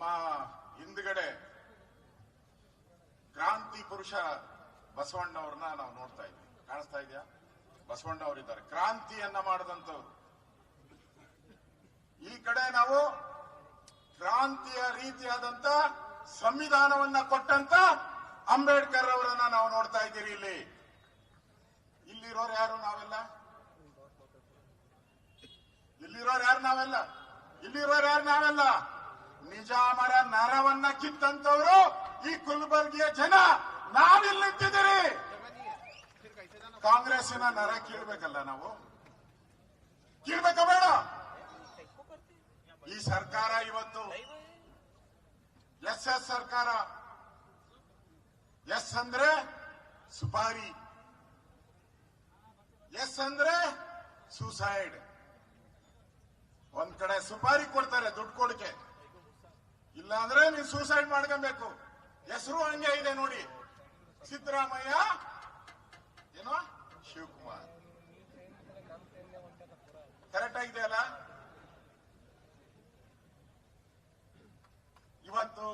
ನಮ್ಮ ಹಿಂದ್ಗಡೆ ಕ್ರಾಂತಿ ಪುರುಷ ಬಸವಣ್ಣವ್ರನ್ನ ನಾವು ನೋಡ್ತಾ ಇದ್ದೀವಿ ಕಾಣಿಸ್ತಾ ಇದೆಯಾ? ಬಸವಣ್ಣ ಅವರಿದ್ದಾರೆ. ಕ್ರಾಂತಿಯನ್ನ ಮಾಡಿದಂಥವ್ರು. ಈ ಕಡೆ ನಾವು ಕ್ರಾಂತಿಯ ರೀತಿಯಾದಂತ ಸಂವಿಧಾನವನ್ನ ಕೊಟ್ಟಂತ ಅಂಬೇಡ್ಕರ್ ಅವರನ್ನ ನಾವು ನೋಡ್ತಾ ಇದ್ದೀರಿ ಇಲ್ಲಿ. ಇಲ್ಲಿರೋರು ಯಾರು ನಾವೆಲ್ಲ? ಇಲ್ಲಿರೋರು ಯಾರು ನಾವೆಲ್ಲ? ಇಲ್ಲಿರೋರು ಯಾರು ನಾವೆಲ್ಲ? ನಿಜಾಮರ ನರವನ್ನ ಕಿತ್ತಂತವರು ಈ ಕುಲ್ಬರ್ಗಿಯ ಜನ. ನಾವಿಲ್ಲಿ ನಿಂತಿದ್ದೀರಿ ಕಾಂಗ್ರೆಸ್ಸಿನ ನರ ಕೀಳ್ಬೇಕಲ್ಲ ನಾವು? ಕೀಳ್ಬೇಕ ಬೇಡ? ಈ ಸರ್ಕಾರ ಇವತ್ತು ಎಸ್ ಎಸ್ ಸರ್ಕಾರ. ಎಸ್ ಅಂದ್ರೆ ಸುಪಾರಿ. ಎಸ್ ಅಂದ್ರೆ ಸೂಸೈಡ್. ಒಂದ್ ಕಡೆ ಸುಪಾರಿ ಕೊಡ್ತಾರೆ ದುಡ್ಡು ಕೊಡಕ್ಕೆ ಇಲ್ಲ ನೀನ್ ಸೂಸೈಡ್ ಮಾಡ್ಕೊಬೇಕು. ಹೆಸರು ಹಂಗೆ ಇದೆ ನೋಡಿ. ಸಿದ್ದರಾಮಯ್ಯ, ಏನೋ? ಶಿವಕುಮಾರ್. ಕರೆಕ್ಟ್ ಆಗಿದೆ ಅಲ್ಲ? ಇವತ್ತು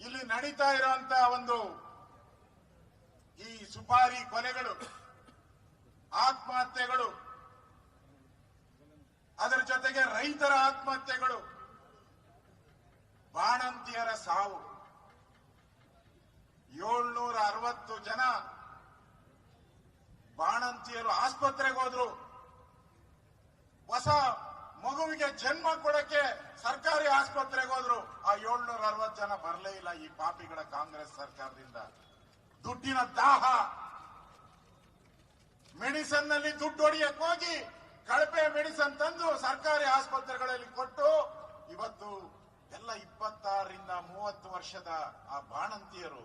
ಇಲ್ಲಿ ನಡೀತಾ ಇರುವಂತ ಒಂದು ಈ ಸುಪಾರಿ ಕೊಲೆಗಳು, ಆತ್ಮಹತ್ಯೆಗಳು ಅದರ ಜೊತೆಗೆ ರೈತರ ಆತ್ಮಹತ್ಯೆಗಳು. ಬಾಣಂತಿಯರ ಸಾವು. ಏಳ್ನೂರ ಅರವತ್ತು ಜನ ಬಾಣಂತಿಯರು ಆಸ್ಪತ್ರೆಗೆ ಹೋದ್ರು. ಹೊಸ ಮಗುವಿಗೆ ಜನ್ಮ ಕೊಡಕ್ಕೆ ಸರ್ಕಾರಿ ಆಸ್ಪತ್ರೆಗೆ ಹೋದ್ರು. ಆ ಏಳ್ನೂರ ಅರವತ್ತು ಜನ ಬರಲೇ ಇಲ್ಲ ಈ ಪಾಪಿಗಳ ಕಾಂಗ್ರೆಸ್ ಸರ್ಕಾರದಿಂದ. ದುಡ್ಡಿನ ದಾಹ. ಮೆಡಿಸನ್ನಲ್ಲಿ ದುಡ್ಡು ಹೊಡೆಯಕ್ಕೆ ಹೋಗಿ ಕಳಪೆ ಮೆಡಿಸನ್ ತಂದು ಸರ್ಕಾರಿ ಆಸ್ಪತ್ರೆಗಳಲ್ಲಿ ಕೊಟ್ಟು ಇವತ್ತು ಎಲ್ಲ ಇಪ್ಪತ್ತಾರರಿಂದ ಮೂವತ್ತು ವರ್ಷದ ಆ ಬಾಣಂತಿಯರು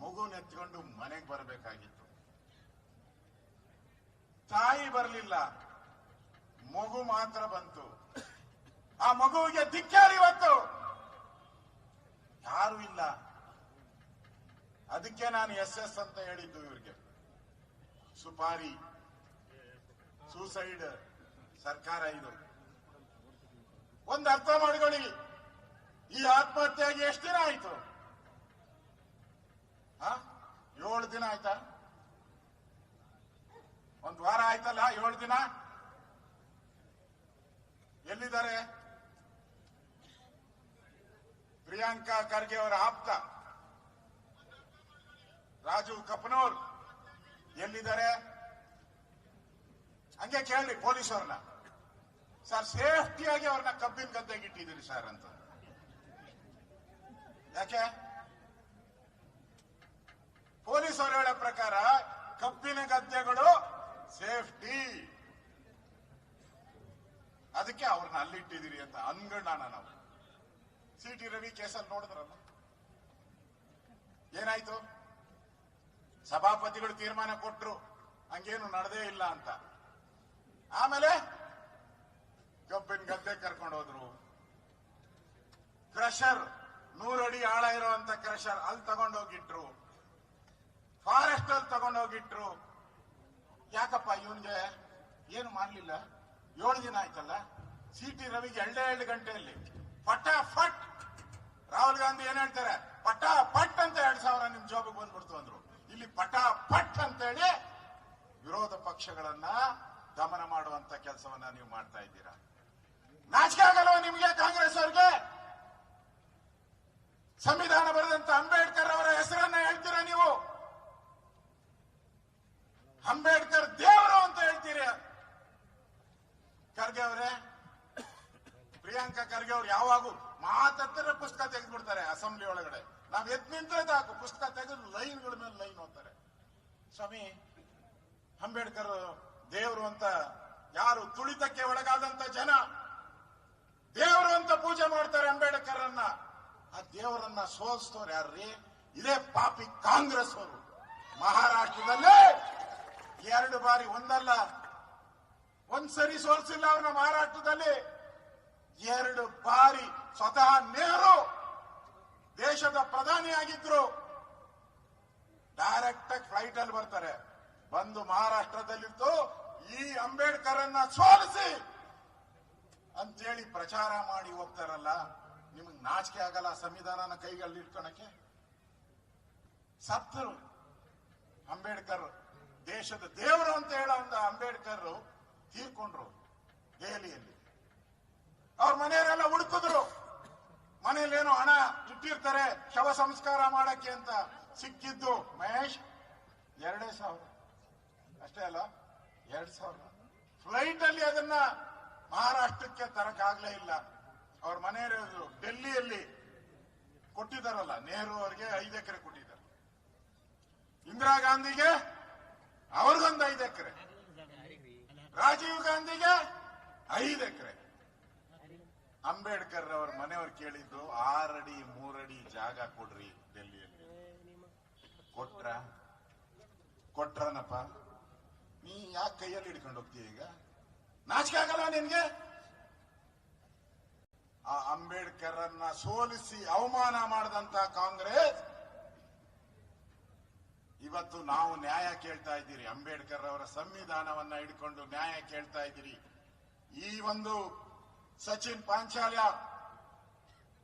ಮಗು ನೆತ್ಕೊಂಡು ಮನೆಗೆ ಬರಬೇಕಾಗಿತ್ತು. ತಾಯಿ ಬರಲಿಲ್ಲ. ಮಗು ಮಾತ್ರ ಬಂತು. ಆ ಮಗುವಿಗೆ ದಿಕ್ಕಾರಿ ಇವತ್ತು ಯಾರು ಇಲ್ಲ. ಅದಕ್ಕೆ ನಾನು ಎಸ್ ಎಸ್ ಅಂತ ಹೇಳಿದ್ದು ಇವ್ರಿಗೆ. ಸುಪಾರಿ ಸೂಸೈಡ್ ಸರ್ಕಾರ ಇದು. ಒಂದು ಅರ್ಥ ಮಾಡ್ಕೊಳ್ಳಿ. ಈ ಆತ್ಮಹತ್ಯೆಗೆ ಎಷ್ಟು ದಿನ ಆಯ್ತು? ಏಳು ದಿನ ಆಯ್ತಾ? ಒಂದು ವಾರ ಆಯ್ತಲ್ಲ, ಏಳು ದಿನ? ಎಲ್ಲಿದ್ದಾರೆ? ಪ್ರಿಯಾಂಕಾ ಖರ್ಗೆ ಅವರ ಆಪ್ತ. ರಾಜು ಕಪ್ನೋರ್. ಎಲ್ಲಿದ್ದಾರೆ? ಹಂಗೆ ಕೇಳಿ ಪೊಲೀಸ್ ಅವ್ರನ್ನ. ಸರ್ ಸೇಫ್ಟಿಯಾಗಿ ಅವ್ರನ್ನ ಕಬ್ಬಿನ ಗದ್ದೆಗೆ ಇಟ್ಟಿದ್ದೀರಿ ಸರ್ ಅಂತ. ಯಾಕೆ? ಪೊಲೀಸ್ ಅವರು ಹೇಳೋ ಪ್ರಕಾರ ಕಬ್ಬಿನ ಗದ್ದೆಗಳು ಸೇಫ್ಟಿ ಅದಕ್ಕೆ ಅವ್ರನ್ನ ಅಲ್ಲಿಟ್ಟಿದ್ದೀರಿ ಅಂತ ಅನ್ಗಣ್ಣ ನಾವು. ಸಿ ಟಿ ರವಿ ಕೇಸಲ್ಲಿ ನೋಡಿದ್ರಲ್ಲ. ಏನಾಯ್ತು? ಸಭಾಪತಿಗಳು ತೀರ್ಮಾನ ಕೊಟ್ರು, ಹಂಗೇನು ನಡೆದೇ ಇಲ್ಲ ಅಂತ. ಆಮೇಲೆ ಕಬ್ಬಿನ ಗದ್ದೆ ಕರ್ಕೊಂಡು ಹೋದ್ರು. ಕ್ರಷರ್ ನೂರಡಿ ಆಳ ಇರುವಂತ ಕ್ರಷರ್ ಅಲ್ಲಿ ತಗೊಂಡೋಗಿಟ್ರು ಫಾರೆಸ್ಟ್ ಅಲ್ಲಿ ತಗೊಂಡೋಗಿಟ್ರು ಯಾಕಪ್ಪ ಇವನ್ಗೆ ಏನು ಮಾಡ್ಲಿಲ್ಲ? ಏಳು ದಿನ ಆಯ್ತಲ್ಲ? ಸಿ ಟಿ ರವಿಗೆ ಎರಡೇ ಎರಡು ಗಂಟೆಯಲ್ಲಿ ಪಟ ಫಟ್ ರಾಹುಲ್ ಗಾಂಧಿ ಏನ್ ಹೇಳ್ತಾರೆ? ಪಟ ಪಟ್ ಅಂತ ಎರಡ್ ಸಾವಿರ ನಿಮ್ ಜಾಬ್ಗೆ ಬಂದ್ಬಿಡ್ತು ಅಂದ್ರು. ಇಲ್ಲಿ ಪಟ ಪಟ್ ಅಂತ ಹೇಳಿ ವಿರೋಧ ಪಕ್ಷಗಳನ್ನ ದಮನ ಮಾಡುವಂತ ಕೆಲಸವನ್ನ ನೀವು ಮಾಡ್ತಾ ಇದ್ದೀರಾ? ನಾಚಿಕೆ ಆಗಲ್ಲ ನಿಮಗೆ ಕಾಂಗ್ರೆಸ್ ಅವ್ರಿಗೆ? ಸಂವಿಧಾನ ಬರೆದಂತ ಅಂಬೇಡ್ಕರ್ ಅವರ ಹೆಸರನ್ನ ಹೇಳ್ತೀರಾ ನೀವು? ಅಂಬೇಡ್ಕರ್ ದೇವರು ಅಂತ ಹೇಳ್ತೀರಿ? ಖರ್ಗೆ ಅವರೇ, ಪ್ರಿಯಾಂಕಾ ಖರ್ಗೆ ಅವ್ರು ಯಾವಾಗೂ ಮಾತತ್ತಿರ ಪುಸ್ತಕ ತೆಗೆದ್ಬಿಡ್ತಾರೆ ಅಸೆಂಬ್ಲಿ ಒಳಗಡೆ. ನಾವ್ ಎದ್ ನಿಂತ್ರೆ ಸಾಕು, ಪುಸ್ತಕ ತೆಗೆದು ಲೈನ್ಗಳ ಮೇಲೆ ಲೈನ್ ಹೋಗ್ತಾರೆ ಸ್ವಾಮಿ, ಅಂಬೇಡ್ಕರ್ ದೇವರು ಅಂತ ಯಾರು ತುಳಿತಕ್ಕೆ ಒಳಗಾದಂತ ಜನ, ದೇವರು ಅಂತ ಪೂಜೆ ಮಾಡ್ತಾರೆ ಅಂಬೇಡ್ಕರ್ ಆ ದೇವರನ್ನ ಸೋಲಿಸ್ತವ್ರು ಯಾರ್ರಿ? ಇದೇ ಪಾಪಿ ಕಾಂಗ್ರೆಸ್ ಅವರು ಮಹಾರಾಷ್ಟ್ರದಲ್ಲಿ ಎರಡು ಬಾರಿ ಒಂದಲ್ಲ ಒಂದ್ಸರಿ ಸೋಲ್ಸಿಲ್ಲ ಅವ್ರನ್ನ ಮಹಾರಾಷ್ಟ್ರದಲ್ಲಿ. ಎರಡು ಬಾರಿ ಸ್ವತಃ ನೆಹರು ದೇಶದ ಪ್ರಧಾನಿಯಾಗಿದ್ರು ಡೈರೆಕ್ಟ್ ಆಗಿ ಫ್ಲೈಟ್ ಅಲ್ಲಿ ಬರ್ತಾರೆ ಬಂದು ಮಹಾರಾಷ್ಟ್ರದಲ್ಲಿದ್ದು ಈ ಅಂಬೇಡ್ಕರ್ ಅನ್ನ ಸೋಲಿಸಿ ಅಂತೇಳಿ ಪ್ರಚಾರ ಮಾಡಿ ಹೋಗ್ತಾರಲ್ಲ, ನಿಮಗ್ ನಾಚಿಕೆ ಆಗಲ್ಲ ಸಂವಿಧಾನನ ಕೈಗಳಲ್ಲಿ ಇಟ್ಕೊಳಕ್ಕೆ? ಸತ್ತರು ಅಂಬೇಡ್ಕರ್, ದೇಶದ ದೇವರು ಅಂತ ಹೇಳೋ ಒಂದು ಅಂಬೇಡ್ಕರ್ ತೀರ್ಕೊಂಡ್ರು ದೆಹಲಿಯಲ್ಲಿ. ಅವ್ರ ಮನೆಯವರೆಲ್ಲ ಹುಡುಕಿದ್ರು. ಮನೆಯಲ್ಲೇನೋ ಹಣ ಇಟ್ಟಿರ್ತಾರೆ, ಶವ ಸಂಸ್ಕಾರ ಮಾಡಕ್ಕೆ ಅಂತ ಸಿಕ್ಕಿದ್ದು ಮಹೇಶ್. ಎರಡೇ ಸಾವಿರ. ಅಷ್ಟೇ ಅಲ್ಲ, ಎರಡ್ ಸಾವಿರ. ಫ್ಲೈಟ್ ಅಲ್ಲಿ ಅದನ್ನ ಮಹಾರಾಷ್ಟ್ರಕ್ಕೆ ತರಕಾಗ್ಲೇ ಇಲ್ಲ. ಅವ್ರ ಮನೆಯವರು ಡೆಲ್ಲಿಯಲ್ಲಿ ಕೊಟ್ಟಿದ್ದಾರಲ್ಲ, ನೆಹರು ಅವರಿಗೆ ಐದು ಎಕರೆ ಕೊಟ್ಟಿದ್ದಾರೆ. ಇಂದಿರಾ ಗಾಂಧಿಗೆ ಅವ್ರಿಗೊಂದು ಐದು ಎಕರೆ. ರಾಜೀವ್ ಗಾಂಧಿಗೆ ಐದು ಎಕರೆ. ಅಂಬೇಡ್ಕರ್ ಅವರ ಮನೆಯವರು ಕೇಳಿದ್ದು, ಆರಡಿ, ಮೂರಡಿ ಜಾಗ ಕೊಡ್ರಿ ಡೆಲ್ಲಿಯಲ್ಲಿ ಕೊಟ್ರ? ಕೊಟ್ರನಪ್ಪ. ನೀ ಯಾಕೆ ಕೈಯಲ್ಲಿ ಹಿಡ್ಕೊಂಡು ಹೋಗ್ತೀಯ ಈಗ? ನಾಚಿಕೆ ಆಗಲ್ಲ ನಿನ್ಗೆ? ಆ ಅಂಬೇಡ್ಕರ್ ಅನ್ನ ಸೋಲಿಸಿ ಅವಮಾನ ಮಾಡಿದಂತ ಕಾಂಗ್ರೆಸ್, ಇವತ್ತು ನಾವು ನ್ಯಾಯ ಕೇಳ್ತಾ ಇದ್ದೀರಿ. ಅಂಬೇಡ್ಕರ್ ಅವರ ಸಂವಿಧಾನವನ್ನ ಹಿಡ್ಕೊಂಡು ನ್ಯಾಯ ಕೇಳ್ತಾ ಇದ್ದೀರಿ. ಈ ಒಂದು ಸಚಿನ್ ಪಾಂಚಾಲ್ಯ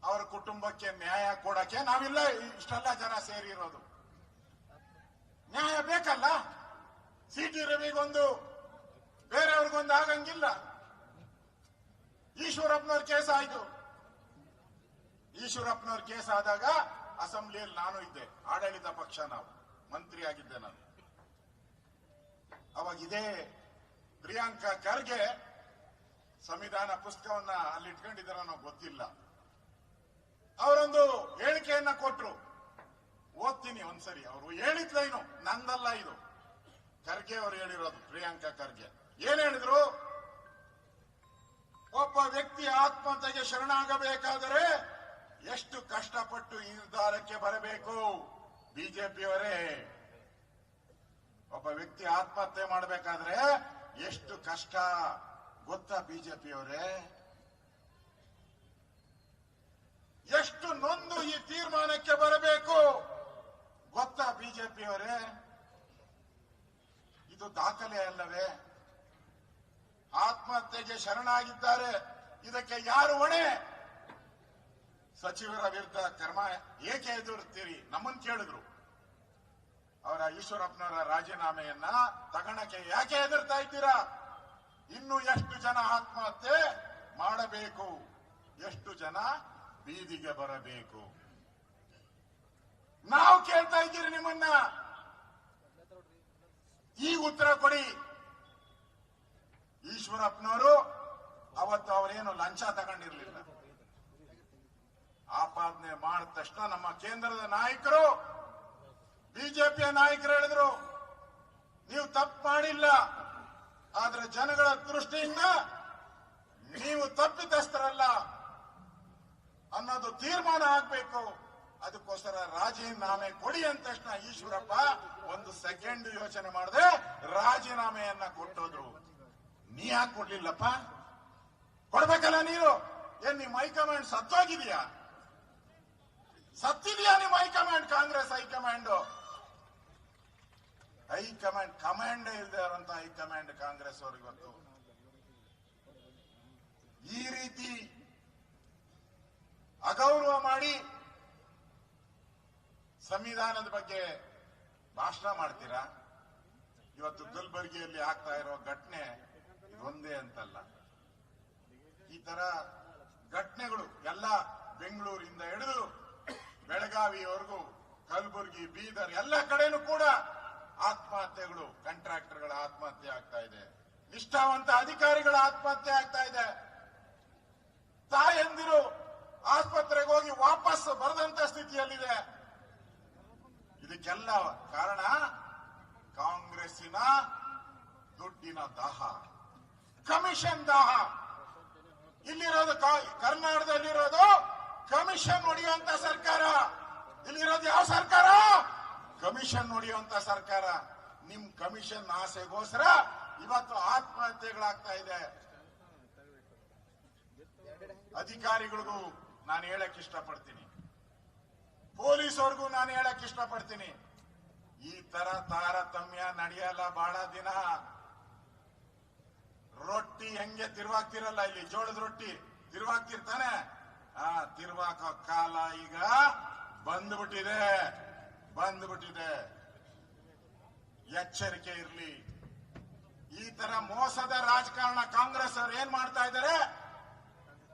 ಅವರ ಕುಟುಂಬಕ್ಕೆ ನ್ಯಾಯ ಕೊಡಕ್ಕೆ ನಾವಿಲ್ಲ ಇಷ್ಟೆಲ್ಲ ಜನ ಸೇರಿರೋದು. ನ್ಯಾಯ ಬೇಕಲ್ಲ? ಸಿ ಟಿ ರವಿಗೊಂದು, ಬೇರೆಯವ್ರಿಗೊಂದು ಆಗಂಗಿಲ್ಲ. ಈಶ್ವರಪ್ಪನವ್ರ ಕೇಸ್ ಆಯ್ತು. ಈಶ್ವರಪ್ಪನವ್ರ ಕೇಸ್ ಆದಾಗ ಅಸೆಂಬ್ಲಿಯಲ್ಲಿ ನಾನು ಇದ್ದೆ. ಆಡಳಿತ ಪಕ್ಷ ನಾವು. ಮಂತ್ರಿ ಆಗಿದ್ದೆ ನಾನು. ಅವಾಗ ಇದೇ ಪ್ರಿಯಾಂಕಾ ಖರ್ಗೆ ಸಂವಿಧಾನ ಪುಸ್ತಕವನ್ನ ಅಲ್ಲಿ ಇಟ್ಕೊಂಡಿದ್ದಾರ ನಾವು ಗೊತ್ತಿಲ್ಲ. ಅವರೊಂದು ಹೇಳಿಕೆಯನ್ನ ಕೊಟ್ರು. ಓದ್ತೀನಿ ಒಂದ್ಸರಿ. ಅವರು ಹೇಳಿದ್ಲೇನು ನಂದಲ್ಲ ಇದು. ಖರ್ಗೆ ಅವರು ಹೇಳಿರೋದು, ಪ್ರಿಯಾಂಕಾ ಖರ್ಗೆ. ಏನ್ ಹೇಳಿದ್ರು? ಒಬ್ಬ ವ್ಯಕ್ತಿ ಆತ್ಮಹತ್ಯೆಗೆ ಶರಣಾಗಬೇಕಾದರೆ ಎಷ್ಟು ಕಷ್ಟಪಟ್ಟು ಈ ನಿರ್ಧಾರಕ್ಕೆ ಬರಬೇಕು? ಬಿಜೆಪಿಯವರೇ. ಒಬ್ಬ ವ್ಯಕ್ತಿ ಆತ್ಮಹತ್ಯೆ ಮಾಡಬೇಕಾದ್ರೆ ಎಷ್ಟು ಕಷ್ಟ ಗೊತ್ತಾ ಬಿಜೆಪಿಯವರೇ? ಎಷ್ಟು ನೊಂದು ಈ ತೀರ್ಮಾನಕ್ಕೆ ಬರಬೇಕು? ಗೊತ್ತಾ ಬಿಜೆಪಿಯವರೇ? ಇದು ದಾಖಲೆ ಅಲ್ಲವೇ? ಆತ್ಮಹತ್ಯೆಗೆ ಶರಣಾಗಿದ್ದಾರೆ. ಇದಕ್ಕೆ ಯಾರು ಹೊಣೆ? ಸಚಿವರ ವಿರುದ್ಧ ಕರ್ಮ ಏಕೆ ಎದುರುತ್ತೀರಿ? ನಮ್ಮನ್ನು ಕೇಳಿದ್ರು. ಅವರ ಈಶ್ವರಪ್ಪನವರ ರಾಜೀನಾಮೆಯನ್ನ ತಗಣಕ್ಕೆ ಯಾಕೆ ಎದುರ್ತಾ ಇದ್ದೀರಾ? ಇನ್ನು ಎಷ್ಟು ಜನ ಆತ್ಮಹತ್ಯೆ ಮಾಡಬೇಕು? ಎಷ್ಟು ಜನ ಬೀದಿಗೆ ಬರಬೇಕು? ನಾವು ಕೇಳ್ತಾ ಇದ್ದೀರಿ ನಿಮ್ಮನ್ನ. ಈ ಉತ್ತರ ಕೊಡಿ. ಈಶ್ವರಪ್ಪನವರು ಅವತ್ತು ಅವರೇನು ಲಂಚ ತಗೊಂಡಿರ್ಲಿಲ್ಲ. ಆಪಾದನೆ ಮಾಡಿದ ತಕ್ಷಣ ನಮ್ಮ ಕೇಂದ್ರದ ನಾಯಕರು, ಬಿಜೆಪಿಯ ನಾಯಕರು ಹೇಳಿದ್ರು, ನೀವು ತಪ್ಪು ಮಾಡಿಲ್ಲ, ಆದ್ರೆ ಜನಗಳ ದೃಷ್ಟಿಯಿಂದ ನೀವು ತಪ್ಪಿತಸ್ಥರಲ್ಲ ಅನ್ನೋದು ತೀರ್ಮಾನ ಆಗ್ಬೇಕು. ಅದಕ್ಕೋಸ್ಕರ ರಾಜೀನಾಮೆ ಕೊಡಿ ಅಂದ ತಕ್ಷಣ ಈಶ್ವರಪ್ಪ ಒಂದು ಸೆಕೆಂಡ್ ಯೋಚನೆ ಮಾಡದೆ, ರಾಜೀನಾಮೆಯನ್ನ ಕೊಟ್ಟೋದ್ರು. ನೀ ಯಾಕೆ ಕೊಡ್ಲಿಲ್ಲಪ್ಪ? ಕೊಡ್ಬೇಕಲ್ಲ ನೀನು? ಏನ್, ನಿಮ್ ಹೈಕಮಾಂಡ್ ಸತ್ತೋಗಿದ್ಯಾ? ಸತ್ತಿದ್ಯಾ ನಿಮ್ high command, Congress high command? High command command ಇಲ್ಲದೆ ಇರುವಂತ ಹೈಕಮಾಂಡ್ ಕಾಂಗ್ರೆಸ್ ಅವರು ಇವತ್ತು. ಈ ರೀತಿ ಅಗೌರವ ಮಾಡಿ ಸಂವಿಧಾನದ ಬಗ್ಗೆ ಭಾಷಣ ಮಾಡ್ತೀರಾ? ಇವತ್ತು ಕಲಬುರಗಿಯಲ್ಲಿ ಆಗ್ತಾ ಇರೋ ಘಟನೆ ಇದೊಂದೇ ಅಂತಲ್ಲ. ಈ ತರ ಘಟನೆಗಳು ಎಲ್ಲ ಬೆಂಗಳೂರಿಂದ ಹಿಡಿದು ಬೆಳಗಾವಿಯವರೆಗೂ, ಕಲಬುರಗಿ, ಬೀದರ್ ಎಲ್ಲ ಕಡೆನೂ ಕೂಡ ಆತ್ಮಹತ್ಯೆಗಳು, ಕಾಂಟ್ರಾಕ್ಟರ್ಗಳ ಆತ್ಮಹತ್ಯೆ ಆಗ್ತಾ ಇದೆ. ನಿಷ್ಠಾವಂತ ಅಧಿಕಾರಿಗಳ ಆತ್ಮಹತ್ಯೆ ಆಗ್ತಾ ಇದೆ. ತಾಯಂದಿರು ಆಸ್ಪತ್ರೆಗೆ ಹೋಗಿ ವಾಪಸ್ ಬರದಂತ ಸ್ಥಿತಿಯಲ್ಲಿದೆ. ಇದಕ್ಕೆಲ್ಲ ಕಾರಣ, ಕಾಂಗ್ರೆಸ್ಸಿನ ದುಡ್ಡಿನ ದಾಹ. ಕಮಿಷನ್ ದಾಹ. ಇಲ್ಲಿರೋದು ಕರ್ನಾಟಕದಲ್ಲಿರೋದು ಕಮಿಷನ್ ಹೊಡೆಯುವಂತ ಸರ್ಕಾರ. ಇಲ್ಲಿರೋದು ಯಾವ ಸರ್ಕಾರ? ಕಮಿಷನ್ ಹೊಡೆಯುವಂತ ಸರ್ಕಾರ. ನಿಮ್ ಕಮಿಷನ್ ಆಸೆಗೋಸ್ಕರ ಇವತ್ತು ಆತ್ಮಹತ್ಯೆಗಳಾಗ್ತಾ ಇದೆ. ಅಧಿಕಾರಿಗಳಿಗೂ ನಾನು ಹೇಳಕ್ ಇಷ್ಟಪಡ್ತೀನಿ. ಪೊಲೀಸವ್ರಿಗೂ ನಾನು ಹೇಳಕ್ ಇಷ್ಟಪಡ್ತೀನಿ. ಈ ತರ ತಾರತಮ್ಯ ನಡೆಯಲ್ಲ, ಬಹಳ ದಿನ. ರೊಟ್ಟಿ ಹೆಂಗೆ ತಿರ್ವಾಗ್ತಿರಲ್ಲ ಇಲ್ಲಿ? ಜೋಳದ ರೊಟ್ಟಿ ತಿರುವಾಗ್ತಿರ್ತಾನೆ. ಆ, ತಿರ್ವಾಕ ಕಾಲ ಈಗ ಬಂದ್ಬಿಟ್ಟಿದೆ ಬಂದ್ಬಿಟ್ಟಿದೆ. ಎಚ್ಚರಿಕೆ ಇರ್ಲಿ. ಈ ತರ ಮೋಸದ ರಾಜಕಾರಣ ಕಾಂಗ್ರೆಸ್ ಅವ್ರು ಏನ್ ಮಾಡ್ತಾ ಇದ್ದಾರೆ?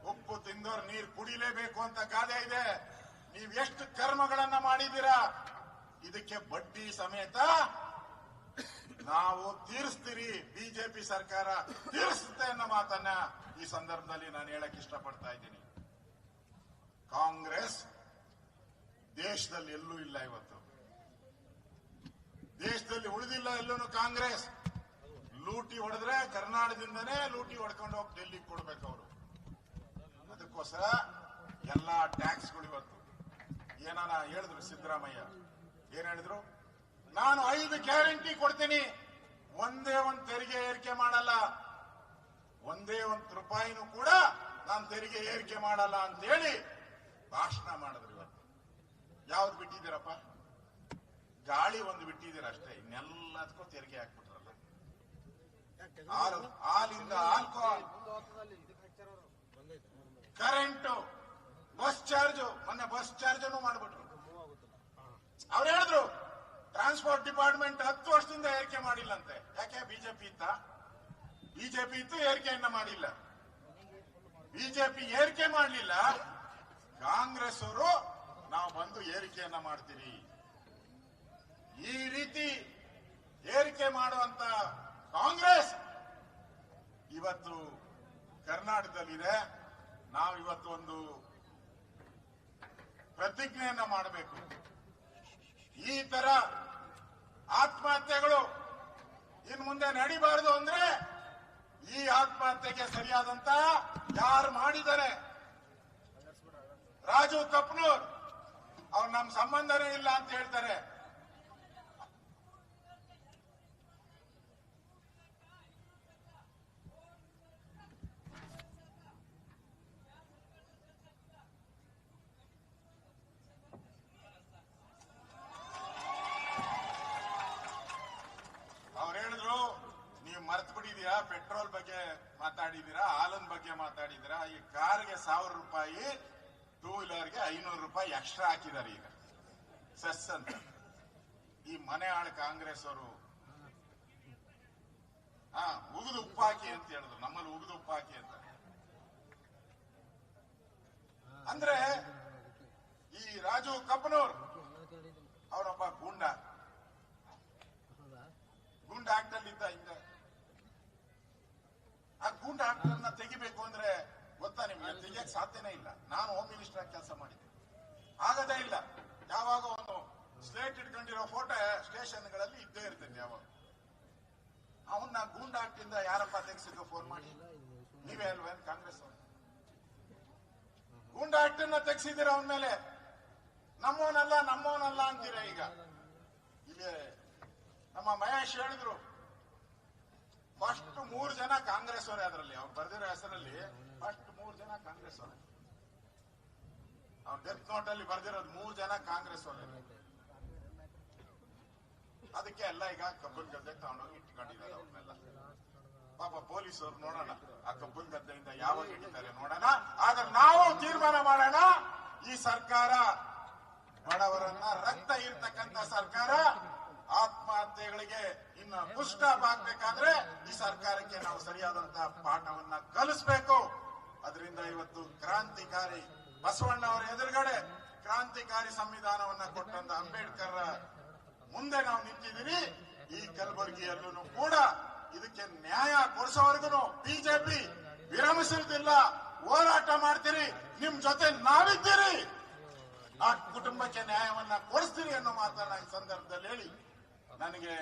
ಉಪ್ಪು ತಿಂದೋರ್ ನೀರು ಕುಡಿಲೇಬೇಕು ಅಂತ ಗಾದೆ ಇದೆ. ನೀವ್ ಎಷ್ಟು ಕರ್ಮಗಳನ್ನ ಮಾಡಿದ್ದೀರಾ? ಇದಕ್ಕೆ ಬಡ್ಡಿ ಸಮೇತ ನಾವು ತೀರಿಸ್ತೀರಿ. ಬಿಜೆಪಿ ಸರ್ಕಾರ ತೀರಿಸುತ್ತೆ ಅನ್ನೋ ಮಾತನ್ನ ಈ ಸಂದರ್ಭದಲ್ಲಿ ನಾನು ಹೇಳಕ್ ಇಷ್ಟಪಡ್ತಾ ಇದ್ದೀನಿ. ಕಾಂಗ್ರೆಸ್ ದೇಶದಲ್ಲಿ ಎಲ್ಲೂ ಇಲ್ಲ ಇವತ್ತು. ದೇಶದಲ್ಲಿ ಉಳಿದಿಲ್ಲ ಎಲ್ಲೂ ಕಾಂಗ್ರೆಸ್. ಲೂಟಿ ಹೊಡೆದ್ರೆ ಕರ್ನಾಟಕದಿಂದನೇ ಲೂಟಿ ಹೊಡ್ಕೊಂಡು ಹೋಗಿ ಡೆಲ್ಲಿಗೆ ಕೊಡ್ಬೇಕು ಅವರು. ಅದಕ್ಕೋಸ್ಕರ ಎಲ್ಲಾ ಟ್ಯಾಕ್ಸ್ಗಳು ಇವತ್ತು ಏನಾನ ಹೇಳಿದ್ರು ಸಿದ್ದರಾಮಯ್ಯ? ಏನ್ ಹೇಳಿದ್ರು? ನಾನು ಐದು ಗ್ಯಾರಂಟಿ ಕೊಡ್ತೀನಿ. ಒಂದೇ ಒಂದು ತೆರಿಗೆ ಏರಿಕೆ ಮಾಡಲ್ಲ. ಒಂದೇ ಒಂದು ರೂಪಾಯಿನೂ ಕೂಡ ನಾನು ತೆರಿಗೆ ಏರಿಕೆ ಮಾಡಲ್ಲ ಅಂತ ಹೇಳಿ ಭಾಷಣ ಮಾಡಿದ್ರು ಇವತ್ತು. ಯಾವ್ದು ಬಿಟ್ಟಿದ್ದೀರಪ್ಪ? ಗಾಳಿ ಒಂದು ಬಿಟ್ಟಿದ್ದೀರ ಅಷ್ಟೇ. ಇನ್ನೆಲ್ಲದಕ್ಕೂ ತೆರಿಗೆ ಹಾಕ್ಬಿಟ್ರಲ್ಲ. ಹಾಲು ಹಾಲಿಂದ ಆಲ್ಕೋಹಾಲ್ ಕರೆಂಟು ಬಸ್ ಚಾರ್ಜ್, ಮೊನ್ನೆ ಬಸ್ ಚಾರ್ಜ್ ಮಾಡ್ಬಿಟ್ರು. ಅವ್ರು ಹೇಳಿದ್ರು ಟ್ರಾನ್ಸ್ಪೋರ್ಟ್ ಡಿಪಾರ್ಟ್ಮೆಂಟ್ ಹತ್ತು ವರ್ಷದಿಂದ ಏರಿಕೆ ಮಾಡಿಲ್ಲಂತೆ. ಯಾಕೆ? ಬಿಜೆಪಿ ಇತ್ತ? ಬಿಜೆಪಿ ಇತ್ತು, ಏರಿಕೆಯನ್ನ ಮಾಡಿಲ್ಲ. ಬಿಜೆಪಿ ಏರಿಕೆ ಮಾಡಲಿಲ್ಲ. ಕಾಂಗ್ರೆಸ್ ಅವರು ನಾವು ಬಂದು ಏರಿಕೆಯನ್ನ ಮಾಡ್ತೀರಿ. ಈ ರೀತಿ ಏರಿಕೆ ಮಾಡುವಂತ ಕಾಂಗ್ರೆಸ್ ಇವತ್ತು ಕರ್ನಾಟಕದಲ್ಲಿದೆ. ನಾವು ಇವತ್ತು ಒಂದು ಪ್ರತಿಜ್ಞೆಯನ್ನ ಮಾಡಬೇಕು. ಈ ತರ ಆತ್ಮಹತ್ಯೆಗಳು ಇನ್ ಮುಂದೆ ನಡಿಬಾರದು ಅಂದ್ರೆ ಈ ಆತ್ಮಹತ್ಯೆಗೆ ಸರಿಯಾದಂತ ಯಾರು ಮಾಡಿದ್ದಾರೆ? ರಾಜು ಕಪ್ನೂರ್. ಅವ್ರು ನಮ್ ಸಂಬಂಧನೇ ಇಲ್ಲ ಅಂತ ಹೇಳ್ತಾರೆ ಅವ್ರು ಹೇಳಿದ್ರು ನೀವು ಮರ್ತು ಬಿಟ್ಟಿದೀರಾ ಪೆಟ್ರೋಲ್ ಬಗ್ಗೆ ಮಾತಾಡಿದೀರಾ ಹಾಲನ್ ಬಗ್ಗೆ ಮಾತಾಡಿದೀರಾ ಈ ಕಾರ್ಗೆ ಸಾವಿರ ರೂಪಾಯಿ, ಟೂ ವೀಲರ್ಗೆ ಐನೂರು ರೂಪಾಯಿ ಎಕ್ಸ್ಟ್ರಾ ಹಾಕಿದ್ದಾರೆ ಈಗ. ಸೆಸ್ ಅಂತ. ಈ ಮನೆ ಆಳ ಕಾಂಗ್ರೆಸ್ ಅವರು. ಹಾ, ಉಗಿದು ಉಪ್ಪು ಹಾಕಿ ಅಂತ ಹೇಳಿದ್ರು. ನಮ್ಮಲ್ಲಿ ಉಗಿದು ಉಪ್ಪು ಹಾಕಿ ಅಂತ. ಅಂದ್ರೆ ಈ ರಾಜು ಕಪ್ಪನೂರ್ ಅವರೊಬ್ಬ ಗೂಂಡ ಗೂಂಡ ಆಕ್ಟ್ ಅಲ್ಲಿ ಇದ್ದ ಹಿಂದೆ ಆ ಆಕ್ಟ್ ತೆಗಿಬೇಕು ಅಂದ್ರೆ ಗೊತ್ತಾ ನಿಮ್ಗೆ? ತೆಗಿಯಕ್ ಸಾಧ್ಯನೇ ಇಲ್ಲ. ನಾನು ಹೋಮ್ ಮಿನಿಸ್ಟರ್ ಆಗಿ ಕೆಲಸ ಮಾಡಿದ್ದೆ. ಆಗದೇ ಇಲ್ಲ. ಯಾವಾಗ ಒಂದು ಸ್ಲೇಟ್ ಇಟ್ಕೊಂಡಿರೋ ಫೋಟೋ ಸ್ಟೇಷನ್ಗಳಲ್ಲಿ ಇದ್ದೇ ಇರ್ತೇನೆ ಯಾವಾಗ. ಅವನ್ನ ಗೂಂಡಾಟಿಂದ ಯಾರಪ್ಪ ತೆಗೆಸಿದ್ರು ಫೋನ್ ಮಾಡಿ? ನೀವೇ ಅಲ್ವೇ? ಕಾಂಗ್ರೆಸ್ ಗೂಂಡಾಟನ್ನ ತೆಗೆಸಿದಿರ ಅವನ ಮೇಲೆ? ನಮ್ಮವನಲ್ಲ ನಮ್ಮವನಲ್ಲ ಅಂತೀರ ಈಗ? ಇಲ್ಲಿ ನಮ್ಮ ಮಹೇಶ್ ಹೇಳಿದ್ರು ಫಸ್ಟ್ ಮೂರು ಜನ ಕಾಂಗ್ರೆಸ್ ಅವರೇ ಅದರಲ್ಲಿ. ಅವ್ರು ಬರ್ದಿರೋ ಹೆಸರಲ್ಲಿ ಫಸ್ಟ್ ಮೂರು ಜನ ಕಾಂಗ್ರೆಸ್ ಅವರೇ ಅವ್ರ ಡೆತ್ ನೋಟ್ ಅಲ್ಲಿ ಬರ್ದಿರೋದು ಮೂರು ಜನ ಕಾಂಗ್ರೆಸ್ ಅವರೇ ಅದಕ್ಕೆ ಎಲ್ಲ ಈಗ ಕಬ್ಬನ್ ಗದ್ದೆ ತಗೊಂಡೋಗಿ ಇಟ್ಕೊಂಡಿದ್ದಾರೆ ಅವ್ರನ್ನೆಲ್ಲ. ಪಾಪ ಪೊಲೀಸರು ನೋಡೋಣ. ಆ ಕಬ್ಬನ್ ಗದ್ದೆಯಿಂದ ಯಾವಾಗ ಹಿಡಿತಾರೆ ನೋಡೋಣ. ಆದ್ರೆ ನಾವು ತೀರ್ಮಾನ ಮಾಡೋಣ. ಈ ಸರ್ಕಾರ ಬಡವರನ್ನ ರಕ್ತ ಇರ್ತಕ್ಕಂತ ಸರ್ಕಾರ ಆತ್ಮಹತ್ಯೆಗಳಿಗೆ ಇನ್ನ ಪುಷ್ಟ ಆಗ್ಬೇಕಾದ್ರೆ ಈ ಸರ್ಕಾರಕ್ಕೆ ನಾವು ಸರಿಯಾದಂತಹ ಪಾಠವನ್ನ ಕಲಿಸ್ಬೇಕು. ಅದರಿಂದ ಇವತ್ತು ಕ್ರಾಂತಿಕಾರಿ ಬಸವಣ್ಣ ಅವರ ಎದುರುಗಡೆ ಕ್ರಾಂತಿಕಾರಿ ಸಂವಿಧಾನವನ್ನ ಕೊಟ್ಟಂತ ಅಂಬೇಡ್ಕರ್ ಮುಂದೆ ನಾವು ನಿಂತಿದ್ದೀರಿ ಈ ಕಲಬುರಗಿಯಲ್ಲೂ ಕೂಡ ಇದಕ್ಕೆ ನ್ಯಾಯ ಕೊಡಿಸೋವರೆಗೂ ಬಿಜೆಪಿ ವಿರಮಿಸುವುದಿಲ್ಲ ಹೋರಾಟ ಮಾಡ್ತೀರಿ. ನಿಮ್ ಜೊತೆ ನಾವಿದ್ದೀರಿ. ಆ ಕುಟುಂಬಕ್ಕೆ ನ್ಯಾಯವನ್ನ ಕೊಡಿಸ್ತೀರಿ ಅನ್ನೋ ಮಾತನ್ನ ಈ ಸಂದರ್ಭದಲ್ಲಿ ಹೇಳಿ. ನನಗೆ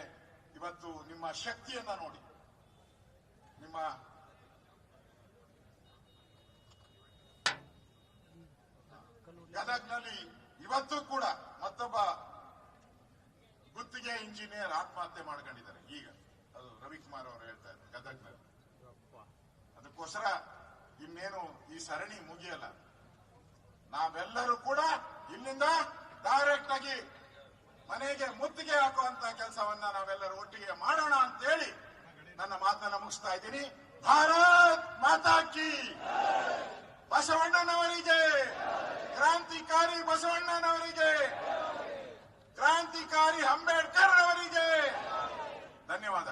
ಇವತ್ತು ನಿಮ್ಮ ಶಕ್ತಿಯನ್ನ ನೋಡಿ. ನಿಮ್ಮ ಗದಗ್ನಲ್ಲಿ ಇವತ್ತು ಕೂಡ ಮತ್ತೊಬ್ಬ ಗುತ್ತಿಗೆ ಇಂಜಿನಿಯರ್ ಆತ್ಮಹತ್ಯೆ ಮಾಡ್ಕೊಂಡಿದ್ದಾರೆ. ಈಗ ಅದು ರವಿಕುಮಾರ್ ಅವರು ಹೇಳ್ತಾ ಇದ್ದಾರೆ ಗದಗ್ನಲ್ಲಿ. ಅದಕ್ಕೋಸ್ಕರ ಇನ್ನೇನು ಈ ಸರಣಿ ಮುಗಿಯಲ್ಲ. ನಾವೆಲ್ಲರೂ ಕೂಡ ಇಲ್ಲಿಂದ ಡೈರೆಕ್ಟ್ ಆಗಿ ಮನೆಗೆ ಮುತ್ತಿಗೆ ಹಾಕುವಂತ ಕೆಲಸವನ್ನ ನಾವೆಲ್ಲರೂ ಒಟ್ಟಿಗೆ ಮಾಡೋಣ ಅಂತೇಳಿ ನನ್ನ ಮಾತನ್ನ ಮುಗಿಸ್ತಾ ಇದ್ದೀನಿ. ಭಾರತ್ ಮಾತಾಕಿ ಬಸವಣ್ಣನವರಿಗೆ! ಕ್ರಾಂತಿಕಾರಿ ಬಸವಣ್ಣನವರಿಗೆ! ಕ್ರಾಂತಿಕಾರಿ ಅಂಬೇಡ್ಕರ್ ಅವರಿಗೆ ಧನ್ಯವಾದ.